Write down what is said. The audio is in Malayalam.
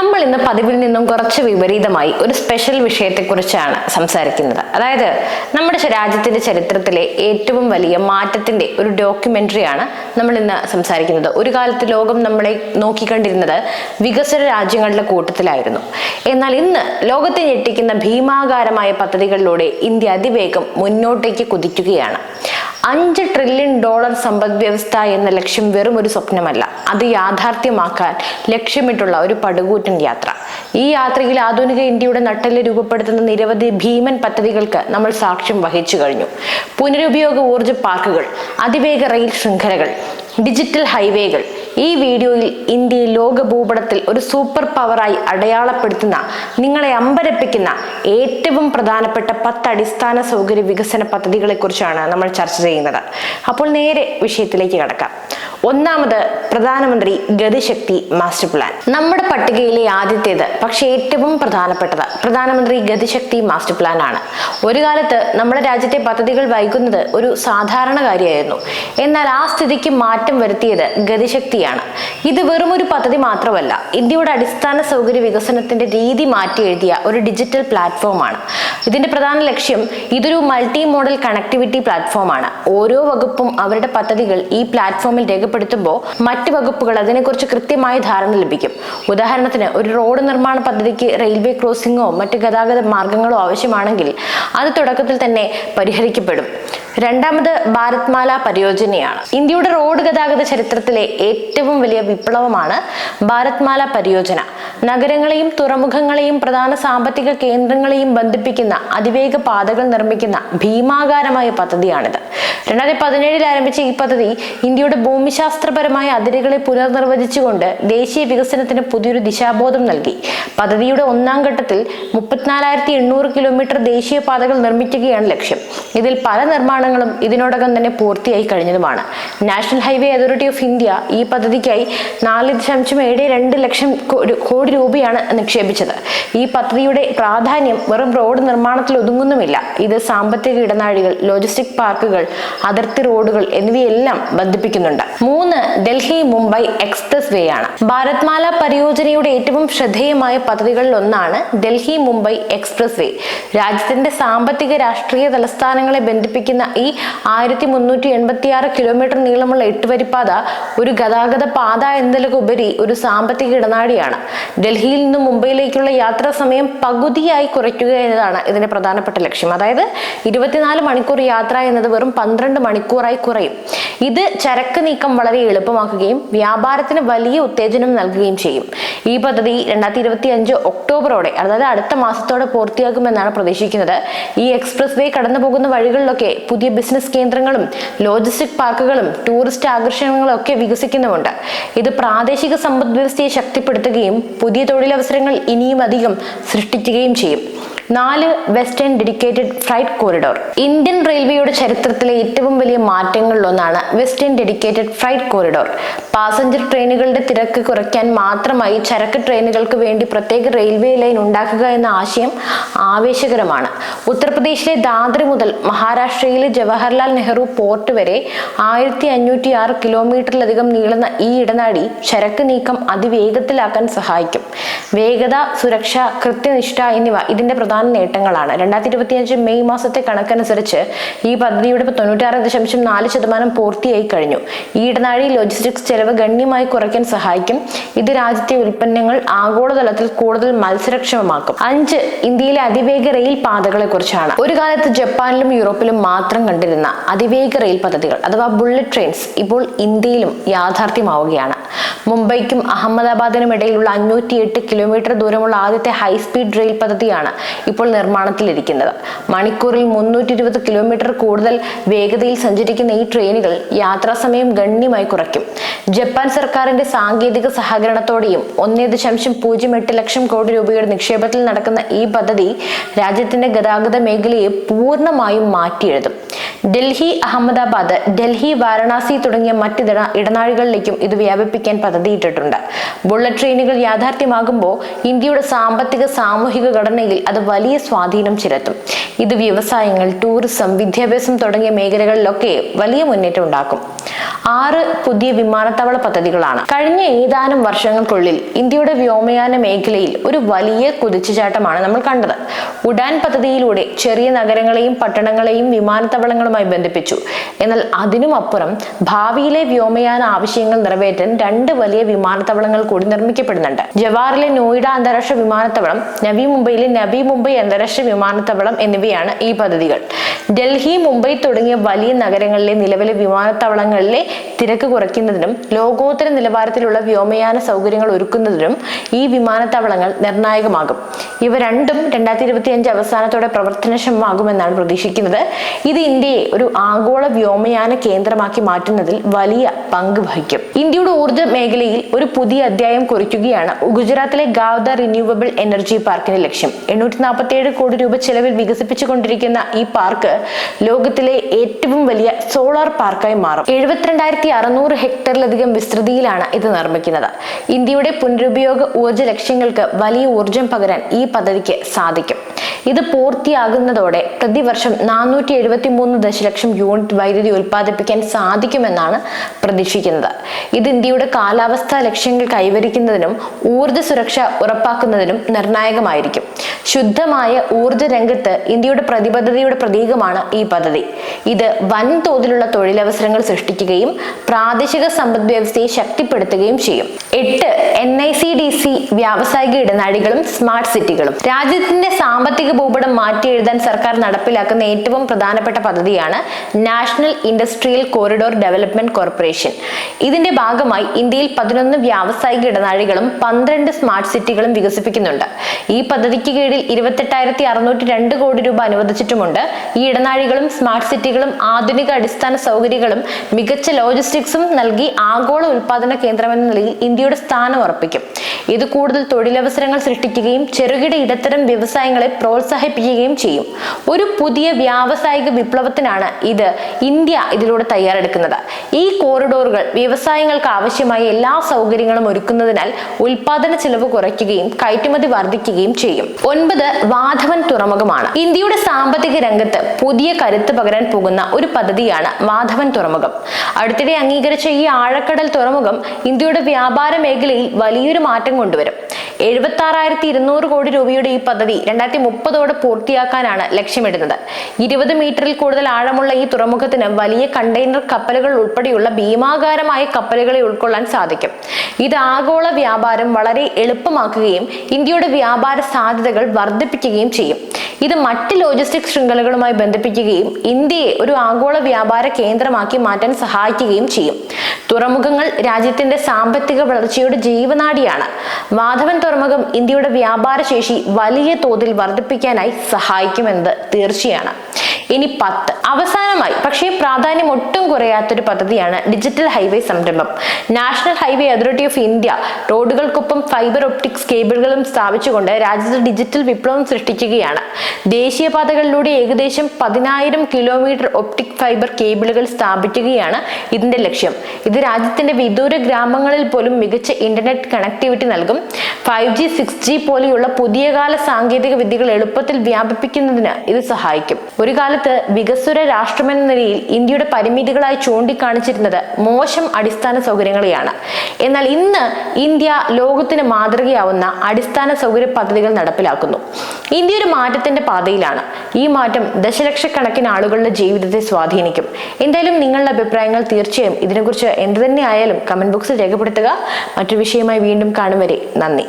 നമ്മൾ ഇന്ന് പതിവിൽ നിന്നും കുറച്ച് വിപരീതമായി ഒരു സ്പെഷ്യൽ വിഷയത്തെക്കുറിച്ചാണ് സംസാരിക്കുന്നത്. അതായത് നമ്മുടെ രാജ്യത്തിന്റെ ചരിത്രത്തിലെ ഏറ്റവും വലിയ മാറ്റത്തിന്റെ ഒരു ഡോക്യുമെന്ററിയാണ് നമ്മൾ ഇന്ന് സംസാരിക്കുന്നത്. ഒരു കാലത്ത് ലോകം നമ്മളെ നോക്കിക്കണ്ടിരുന്നത് വികസന രാജ്യങ്ങളുടെ കൂട്ടത്തിലായിരുന്നു. എന്നാൽ ഇന്ന് ലോകത്തെ ഞെട്ടിക്കുന്ന ഭീമാകാരമായ പദ്ധതികളിലൂടെ ഇന്ത്യ അതിവേഗം മുന്നോട്ടേക്ക് കുതിക്കുകയാണ്. അഞ്ച് ട്രില്യൺ ഡോളർ സമ്പദ് വ്യവസ്ഥ എന്ന ലക്ഷ്യം വെറും ഒരു സ്വപ്നമല്ല. അത് യാഥാർത്ഥ്യമാക്കാൻ ലക്ഷ്യമിട്ടുള്ള ഒരു പടുകൂറ്റൻ യാത്ര. ഈ യാത്രയിൽ ആധുനിക ഇന്ത്യയുടെ നട്ടെല്ല് രൂപപ്പെടുത്തുന്ന നിരവധി ഭീമൻ പദ്ധതികൾക്ക് നമ്മൾ സാക്ഷ്യം വഹിച്ചു കഴിഞ്ഞു. പുനരുപയോഗ ഊർജ പാർക്കുകൾ അതിവേഗ റെയിൽ ശൃംഖലകൾ ഡിജിറ്റൽ ഹൈവേകൾ ഈ വീഡിയോയിൽ ഇന്ത്യയെ ലോക ഭൂപടത്തിൽ ഒരു സൂപ്പർ പവറായി അടയാളപ്പെടുത്തുന്ന നിങ്ങളെ അമ്പരപ്പിക്കുന്ന ഏറ്റവും പ്രധാനപ്പെട്ട പത്ത് അടിസ്ഥാന സൗകര്യ വികസന പദ്ധതികളെ കുറിച്ചാണ് നമ്മൾ ചർച്ച ചെയ്യുന്നത്. അപ്പോൾ നേരെ വിഷയത്തിലേക്ക് കടക്കാം. ഒന്നാമത് പ്രധാനമന്ത്രി ഗതിശക്തി മാസ്റ്റർ പ്ലാൻ. നമ്മുടെ പട്ടികയിലെ ആദ്യത്തേത് പക്ഷേ ഏറ്റവും പ്രധാനപ്പെട്ടത് പ്രധാനമന്ത്രി ഗതിശക്തി മാസ്റ്റർ പ്ലാൻ ആണ്. ഒരു കാലത്ത് നമ്മുടെ രാജ്യത്തെ പദ്ധതികൾ വൈകുന്നത് ഒരു സാധാരണ കാര്യമായിരുന്നു. എന്നാൽ ആ സ്ഥിതിക്ക് മാറ്റം വരുത്തിയത് ഗതിശക്തിയാണ്. ഇത് വെറും ഒരു പദ്ധതി മാത്രമല്ല ഇന്ത്യയുടെ അടിസ്ഥാന സൗകര്യ വികസനത്തിന്റെ രീതി മാറ്റി എഴുതിയ ഒരു ഡിജിറ്റൽ പ്ലാറ്റ്ഫോമാണ് ഇതിന്റെ പ്രധാന ലക്ഷ്യം ഇതൊരു മൾട്ടി മോഡൽ കണക്ടിവിറ്റി പ്ലാറ്റ്ഫോമാണ് ഓരോ വകുപ്പും അവരുടെ പദ്ധതികൾ ഈ പ്ലാറ്റ്ഫോമിൽ രേഖപ്പെടുത്തുമ്പോൾ മറ്റ് വകുപ്പുകൾ അതിനെക്കുറിച്ച് കൃത്യമായ ധാരണ ലഭിക്കും. ഉദാഹരണത്തിന് ഒരു റോഡ് നിർമ്മാണ പദ്ധതിക്ക് റെയിൽവേ ക്രോസിംഗോ മറ്റ് ഗതാഗത മാർഗങ്ങളോ ആവശ്യമാണെങ്കിൽ അത് തുടക്കത്തിൽ തന്നെ പരിഹരിക്കപ്പെടും. രണ്ടാമത് ഭാരത്മാല പരിയോജനയാണ്. ഇന്ത്യയുടെ റോഡ് ഗതാഗത ചരിത്രത്തിലെ ഏറ്റവും വലിയ വിപ്ലവമാണ് ഭാരത്മാല പരിയോജന. നഗരങ്ങളെയും തുറമുഖങ്ങളെയും പ്രധാന സാമ്പത്തിക കേന്ദ്രങ്ങളെയും ബന്ധിപ്പിക്കുന്ന അതിവേഗ പാതകൾ നിർമ്മിക്കുന്ന ഭീമാകാരമായ പദ്ധതിയാണിത്. രണ്ടായിരത്തി പതിനേഴിൽ ആരംഭിച്ച ഈ പദ്ധതി ഇന്ത്യയുടെ ഭൂമിശാസ്ത്രപരമായ അതിരുകളെ പുനർനിർവചിച്ചുകൊണ്ട് ദേശീയ വികസനത്തിന് പുതിയൊരു ദിശാബോധം നൽകി. പദ്ധതിയുടെ ഒന്നാം ഘട്ടത്തിൽ മുപ്പത്തിനാലായിരത്തി എണ്ണൂറ് കിലോമീറ്റർ ദേശീയ പാതകൾ നിർമ്മിക്കുകയാണ് ലക്ഷ്യം. ഇതിൽ പല നിർമ്മാണങ്ങളും ഇതിനോടകം തന്നെ പൂർത്തിയായി കഴിഞ്ഞതുമാണ്. National highway authority of India ഈ പദ്ധതിക്കായി നാല് ദശാംശം ഏഴ് രണ്ട് ലക്ഷം കോടി രൂപയാണ് നിക്ഷേപിച്ചത്. ഈ പദ്ധതിയുടെ പ്രാധാന്യം വെറും റോഡ് നിർമ്മാണത്തിൽ ഒതുങ്ങുന്നുമില്ല. ഇത് സാമ്പത്തിക ഇടനാഴികൾ ലോജിസ്റ്റിക് പാർക്കുകൾ അതിർത്തി റോഡുകൾ എന്നിവയെല്ലാം ബന്ധിപ്പിക്കുന്നുണ്ട്. മൂന്ന് ഡൽഹി മുംബൈ എക്സ്പ്രസ് വേ ആണ്. ഭാരത്മാല പരിയോജനയുടെ ഏറ്റവും ശ്രദ്ധേയമായ പദ്ധതികളിൽ ഒന്നാണ് ഡൽഹി മുംബൈ എക്സ്പ്രസ് വേ രാജ്യത്തിന്റെ സാമ്പത്തിക രാഷ്ട്രീയ തലസ്ഥാനങ്ങളെ ബന്ധിപ്പിക്കുന്ന ഈ ആയിരത്തി മുന്നൂറ്റി എൺപത്തി ആറ് കിലോമീറ്റർ നീളമുള്ള എട്ടുവരിപ്പാത ഒരു ഗതാഗത പാത എന്നതിലുപരി ഒരു സാമ്പത്തിക ഇടനാഴിയാണ്. ഡൽഹിയിൽ നിന്നും മുംബൈയിലേക്കുള്ള യാത്രാ സമയം പകുതിയായി കുറയ്ക്കുക എന്നതാണ് ഇതിന്റെ പ്രധാനപ്പെട്ട ലക്ഷ്യം. അതായത് ഇരുപത്തിനാല് മണിക്കൂർ യാത്ര എന്നത് വെറും പന്ത്രണ്ട് മണിക്കൂറായി കുറയും. ഇത് ചരക്ക് നീക്കം വളരെ എളുപ്പമാക്കുകയും വ്യാപാരത്തിന് വലിയ ഉത്തേജനം നൽകുകയും ചെയ്യും. ഈ പദ്ധതി രണ്ടായിരത്തി ഇരുപത്തി അഞ്ച് ഒക്ടോബറോടെ അതായത് അടുത്ത മാസത്തോടെ പൂർത്തിയാകുമെന്നാണ് പ്രതീക്ഷിക്കുന്നത്. ഈ എക്സ്പ്രസ് വേ കടന്നു പോകുന്ന വഴികളിലൊക്കെ പുതിയ ബിസിനസ് കേന്ദ്രങ്ങളും ലോജിസ്റ്റിക് പാർക്കുകളും ടൂറിസ്റ്റ് ആകർഷണങ്ങളും ഒക്കെ വികസിക്കുന്നുമുണ്ട്. ഇത് പ്രാദേശിക സമ്പദ്വ്യവസ്ഥയെ ശക്തിപ്പെടുത്തുകയും പുതിയ തൊഴിലവസരങ്ങൾ ഇനിയും അധികം സൃഷ്ടിക്കുകയും ചെയ്യും. നാല് western dedicated flight corridor. Indian റെയിൽവേയുടെ ചരിത്രത്തിലെ ഏറ്റവും വലിയ മാറ്റങ്ങളിലൊന്നാണ് western dedicated flight corridor. Passenger ട്രെയിനുകളുടെ തിരക്ക് കുറയ്ക്കാൻ മാത്രമായി ചരക്ക് ട്രെയിനുകൾക്ക് വേണ്ടി പ്രത്യേക റെയിൽവേ ലൈൻ ഉണ്ടാക്കുക എന്ന ആശയം ആവേശകരമാണ്. ഉത്തർപ്രദേശിലെ ദാദ്രി മുതൽ മഹാരാഷ്ട്രയിലെ ജവഹർലാൽ നെഹ്റു പോർട്ട് വരെ ആയിരത്തി അഞ്ഞൂറ്റി ആറ് കിലോമീറ്ററിലധികം നീളുന്ന ഈ ഇടനാഴി ചരക്ക് നീക്കം അതിവേഗത്തിലാക്കാൻ സഹായിക്കും. വേഗത സുരക്ഷ കൃത്യനിഷ്ഠ എന്നിവ ഇതിന്റെ പ്രധാന നേട്ടങ്ങളാണ്. രണ്ടായിരത്തി ഇരുപത്തിയഞ്ച് മെയ് മാസത്തെ കണക്കനുസരിച്ച് ഈ പദ്ധതിയുടെ തൊണ്ണൂറ്റാറ് ദശാംശം നാല് ശതമാനം പൂർത്തിയായി കഴിഞ്ഞു. ഈ ഇടനാഴി ലോജിസ്റ്റിക്സ് ചെലവ് ഗണ്യമായി കുറയ്ക്കാൻ സഹായിക്കും. ഇത് രാജ്യത്തെ ഉൽപ്പന്നങ്ങൾ ആഗോളതലത്തിൽ കൂടുതൽ മത്സരക്ഷമമാക്കും. അഞ്ച് ഇന്ത്യയിലെ അതിവേഗ റെയിൽ പാതകളെ കുറിച്ചാണ് ഒരു കാലത്ത് ജപ്പാനിലും യൂറോപ്പിലും മാത്രം കണ്ടിരുന്ന അതിവേഗ റെയിൽ പദ്ധതികൾ അഥവാ ബുള്ളറ്റ് ട്രെയിൻസ് ഇപ്പോൾ ഇന്ത്യയിലും യാഥാർത്ഥ്യമാവുകയാണ്. മുംബൈക്കും അഹമ്മദാബാദിനും ഇടയിലുള്ള അഞ്ഞൂറ്റി എട്ട് കിലോമീറ്റർ ദൂരമുള്ള ആദ്യത്തെ ഹൈസ്പീഡ് റെയിൽ പദ്ധതിയാണ് ഇപ്പോൾ നിർമ്മാണത്തിലിരിക്കുന്നത്. മണിക്കൂറിൽ മുന്നൂറ്റി ഇരുപത് കിലോമീറ്റർ കൂടുതൽ വേഗതയിൽ സഞ്ചരിക്കുന്ന ഈ ട്രെയിനുകൾ യാത്രാസമയം ഗണ്യമായി കുറയ്ക്കും. ജപ്പാൻ സർക്കാരിന്റെ സാങ്കേതിക സഹകരണത്തോടെയും ഒന്നേ ദശാംശം പൂജ്യം എട്ട് ലക്ഷം കോടി രൂപയുടെ നിക്ഷേപത്തിൽ നടക്കുന്ന ഈ പദ്ധതി രാജ്യത്തിന്റെ ഗതാഗത മേഖലയെ പൂർണമായും മാറ്റിയെഴുതും. ഡൽഹി അഹമ്മദാബാദ് ഡൽഹി വാരണാസി തുടങ്ങിയ മറ്റ് ഇടനാഴികളിലേക്കും ഇത് വ്യാപിപ്പിക്കാൻ പദ്ധതിയിട്ടിട്ടുണ്ട്. ബുള്ളറ്റ് ട്രെയിനുകൾ യാഥാർത്ഥ്യമാകുമ്പോൾ ഇന്ത്യയുടെ സാമ്പത്തിക സാമൂഹിക ഘടനയിൽ അത് വലിയ സ്വാധീനം ചെലുത്തും. ഇത് വ്യവസായങ്ങൾ ടൂറിസം വിദ്യാഭ്യാസം തുടങ്ങിയ മേഖലകളിലൊക്കെ വലിയ മുന്നേറ്റം ഉണ്ടാക്കും. ആറ് പുതിയ വിമാനത്താവള പദ്ധതികളാണ്. കഴിഞ്ഞ ഏതാനും വർഷങ്ങൾക്കുള്ളിൽ ഇന്ത്യയുടെ വ്യോമയാന മേഖലയിൽ ഒരു വലിയ കുതിച്ചുചാട്ടമാണ് നമ്മൾ കണ്ടത്. ഉഡാൻ പദ്ധതിയിലൂടെ ചെറിയ നഗരങ്ങളെയും പട്ടണങ്ങളെയും വിമാനത്താവളങ്ങളുമായി ബന്ധിപ്പിച്ചു. എന്നാൽ അതിനുമപ്പുറം ഭാവിയിലെ വ്യോമയാന ആവശ്യങ്ങൾ നിറവേറ്റാൻ രണ്ട് വലിയ വിമാനത്താവളങ്ങൾ കൂടി നിർമ്മിക്കപ്പെടുന്നുണ്ട്. ജവാറിലെ നോയിഡ അന്താരാഷ്ട്ര വിമാനത്താവളം നവി മുംബൈയിലെ നവി മുംബൈ അന്താരാഷ്ട്ര വിമാനത്താവളം എന്നിവയാണ് ഈ പദ്ധതികൾ. ഡൽഹി മുംബൈ തുടങ്ങിയ വലിയ നഗരങ്ങളിലെ നിലവിലെ വിമാനത്താവളങ്ങളിലെ തിരക്ക് കുറയ്ക്കുന്നതിനും ലോകോത്തര നിലവാരത്തിലുള്ള വ്യോമയാന സൗകര്യങ്ങൾ ഒരുക്കുന്നതിനും ഈ വിമാനത്താവളങ്ങൾ നിർണായകമാകും. ഇവ രണ്ടും രണ്ടായിരത്തി ഇരുപത്തി അഞ്ച് അവസാനത്തോടെ പ്രവർത്തനക്ഷമമാകുമെന്നാണ് പ്രതീക്ഷിക്കുന്നത്. ഇത് ഇന്ത്യയെ ഒരു ആഗോള വ്യോമയാന കേന്ദ്രമാക്കി മാറ്റുന്നതിൽ വലിയ പങ്ക് വഹിക്കും. ഇന്ത്യയുടെ ഊർജ മേഖലയിൽ ഒരു പുതിയ അധ്യായം കുറിക്കുകയാണ്. ഗുജറാത്തിലെ ഗാവ്ദ റിന്യൂവബിൾ എനർജി പാർക്കിന്റെ ലക്ഷ്യം. എണ്ണൂറ്റി നാൽപ്പത്തി ഏഴ് കോടി രൂപ ചെലവിൽ വികസിപ്പിച്ചുകൊണ്ടിരിക്കുന്ന ഈ പാർക്ക് ലോകത്തിലെ ഏറ്റവും വലിയ സോളാർ പാർക്കായി മാറും. എഴുപത്തിരണ്ടായിരത്തി അറുന്നൂറ് ഹെക്ടറിലധികം വിസ്തൃതിയിലാണ് ഇത് നിർമ്മിക്കുന്നത്. ഇന്ത്യയുടെ പുനരുപയോഗ ഊർജ ലക്ഷ്യങ്ങൾക്ക് വലിയ ഊർജം പകരാൻ ഈ പദ്ധതിക്ക് സാധിക്കും. ഇത് പൂർത്തിയാകുന്നതോടെ പ്രതിവർഷം നാനൂറ്റി എഴുപത്തി മൂന്ന് ദശലക്ഷം യൂണിറ്റ് വൈദ്യുതി ഉൽപ്പാദിപ്പിക്കാൻ സാധിക്കുമെന്നാണ് പ്രതീക്ഷിക്കുന്നത്. ഇത് ഇന്ത്യയുടെ കാലാവസ്ഥാ ലക്ഷ്യങ്ങൾ കൈവരിക്കുന്നതിനും ഊർജ സുരക്ഷ ഉറപ്പാക്കുന്നതിനും നിർണായകമായിരിക്കും. ശുദ്ധമായ ഊർജ രംഗത്ത് ഇന്ത്യയുടെ പ്രതിബദ്ധതയുടെ പ്രതീകമാണ് ഈ പദ്ധതി. ഇത് വൻതോതിലുള്ള തൊഴിലവസരങ്ങൾ സൃഷ്ടിക്കുകയും പ്രാദേശിക സമ്പദ് വ്യവസ്ഥയെ ശക്തിപ്പെടുത്തുകയും ചെയ്യും. എട്ട് N I C D C വ്യാവസായിക ഇടനാഴികളും സ്മാർട്ട് സിറ്റികളും. രാജ്യത്തിന്റെ സാമ്പത്തിക ഭൂപടം മാറ്റി എഴുതാൻ സർക്കാർ നടപ്പിലാക്കുന്ന ഏറ്റവും പ്രധാനപ്പെട്ട പദ്ധതിയാണ് national industrial corridor development corporation. ഇതിന്റെ ഭാഗമായി ഇന്ത്യയിൽ പതിനൊന്ന് വ്യാവസായിക ഇടനാഴികളും പന്ത്രണ്ട് സ്മാർട്ട് സിറ്റികളും വികസിപ്പിക്കുന്നുണ്ട്. ഈ പദ്ധതിക്ക് കീഴിൽ ഇരുപത്തെട്ടായിരത്തി അറുന്നൂറ്റി രണ്ട് കോടി രൂപ അനുവദിച്ചിട്ടുമുണ്ട്. ഈ ഇടനാഴികളും സ്മാർട്ട് സിറ്റികളും ആധുനിക അടിസ്ഥാന സൗകര്യങ്ങളും മികച്ച ലോജിസ്റ്റിക്സും നൽകി ആഗോള ഉൽപാദന കേന്ദ്രമെന്ന നിലയിൽ ഇന്ത്യയുടെ സ്ഥാനം ഉറപ്പിക്കും. ഇത് കൂടുതൽ തൊഴിലവസരങ്ങൾ സൃഷ്ടിക്കുകയും ചെറുകിട ഇടത്തരം വ്യവസായങ്ങളെ പ്രോത്സാഹിപ്പിക്കുകയും ചെയ്യും. ഒരു പുതിയ വ്യാവസായിക വിപ്ലവത്തിനാണ് ഇത് ഇന്ത്യ ഇതിലൂടെ തയ്യാറെടുക്കുന്നത്. ഈ കോറിഡോറുകൾ വ്യവസായങ്ങൾക്ക് ആവശ്യമായ എല്ലാ സൗകര്യങ്ങളും ഒരുക്കുന്നതിനാൽ ഉൽപാദന ചെലവ് കുറയ്ക്കുകയും കയറ്റുമതി വർദ്ധിക്കുകയും ചെയ്യും. ഒൻപത് വാധവൻ തുറമുഖമാണ്. ഇന്ത്യയുടെ സാമ്പത്തിക രംഗത്ത് പുതിയ കരുത്ത് പകരാൻ പോകുന്ന ഒരു പദ്ധതിയാണ് വാധവൻ തുറമുഖം. അടുത്തിടെ അംഗീകരിച്ച ഈ ആഴക്കടൽ തുറമുഖം ഇന്ത്യയുടെ വ്യാപാര മേഖലയിൽ വലിയൊരു മാറ്റം കൊണ്ടുവരും. എഴുപത്തി ആറായിരത്തി ഇരുന്നൂറ് കോടി രൂപയുടെ ഈ പദ്ധതി രണ്ടായിരത്തി മുപ്പതോടെ പൂർത്തിയാക്കാനാണ് ലക്ഷ്യമിടുന്നത്. ഇരുപത് മീറ്ററിൽ കൂടുതൽ ആഴമുള്ള ഈ തുറമുഖത്തിന് വലിയ കണ്ടെയ്നർ കപ്പലുകൾ ഉൾപ്പെടെയുള്ള ഭീമാകാരമായ കപ്പലുകളെ ഉൾക്കൊള്ളാൻ സാധിക്കും. ഇത് ആഗോള വ്യാപാരം വളരെ എളുപ്പമാക്കുകയും ഇന്ത്യയുടെ വ്യാപാര സാധ്യതകൾ വർദ്ധിപ്പിക്കുകയും ചെയ്യും. ഇത് മറ്റ് ലോജിസ്റ്റിക് ശൃംഖലകളുമായി ബന്ധിപ്പിക്കുകയും ഇന്ത്യയെ ഒരു ആഗോള വ്യാപാര കേന്ദ്രമാക്കി മാറ്റാൻ സഹായിക്കുകയും ചെയ്യും. തുറമുഖങ്ങൾ രാജ്യത്തിന്റെ സാമ്പത്തിക വളർച്ചയുടെ ജീവനാടിയാണ്. മാധവൻ തുറമുഖം ഇന്ത്യയുടെ വ്യാപാര ശേഷി വലിയ തോതിൽ വർദ്ധിപ്പിക്കാനായി സഹായിക്കുമെന്നത് തീർച്ചയാണ്. ഇനി പത്ത്. അവസാനമായി പക്ഷേ പ്രാധാന്യം ഒട്ടും കുറയാത്തൊരു പദ്ധതിയാണ് ഡിജിറ്റൽ ഹൈവേ സംരംഭം. National highway authority of India റോഡുകൾക്കൊപ്പം fibre optics കേബിളുകളും സ്ഥാപിച്ചുകൊണ്ട് രാജ്യത്ത് ഡിജിറ്റൽ വിപ്ലവം സൃഷ്ടിക്കുകയാണ്. ദേശീയപാതകളിലൂടെ ഏകദേശം പതിനായിരം കിലോമീറ്റർ ഒപ്റ്റിക് ഫൈബർ കേബിളുകൾ സ്ഥാപിക്കുകയാണ് ഇതിന്റെ ലക്ഷ്യം. ഇത് രാജ്യത്തിന്റെ വിദൂര ഗ്രാമങ്ങളിൽ പോലും മികച്ച ഇന്റർനെറ്റ് കണക്ടിവിറ്റി നൽകും. ഫൈവ് ജി സിക്സ് ജി പോലെയുള്ള പുതിയ കാല സാങ്കേതിക വിദ്യകൾ എളുപ്പത്തിൽ വ്യാപിപ്പിക്കുന്നതിന് ഇത് സഹായിക്കും. ഒരു കാലത്ത് വികസ്വര രാഷ്ട്രമെന്ന നിലയിൽ ഇന്ത്യയുടെ പരിമിതികളായി ചൂണ്ടിക്കാണിച്ചിരുന്നത് മോശം അടിസ്ഥാന സൗകര്യങ്ങളെയാണ്. എന്നാൽ ഇന്ന് ഇന്ത്യ ലോകത്തിന് മാതൃകയാവുന്ന അടിസ്ഥാന സൗകര്യ പദ്ധതികൾ നടപ്പിലാക്കുന്നു. ഇന്ത്യ ഒരു മാറ്റത്തിന്റെ പാതയിലാണ്. ഈ മാറ്റം ദശലക്ഷക്കണക്കിന് ആളുകളുടെ ജീവിതത്തെ സ്വാധീനിക്കും. എന്തായാലും നിങ്ങളുടെ അഭിപ്രായങ്ങൾ തീർച്ചയായും ഇതിനെക്കുറിച്ച് എന്ത് തന്നെ ആയാലും കമന്റ് ബോക്സിൽ രേഖപ്പെടുത്തുക. മറ്റു വിഷയമായി വീണ്ടും കാണും വരെ. നന്ദി.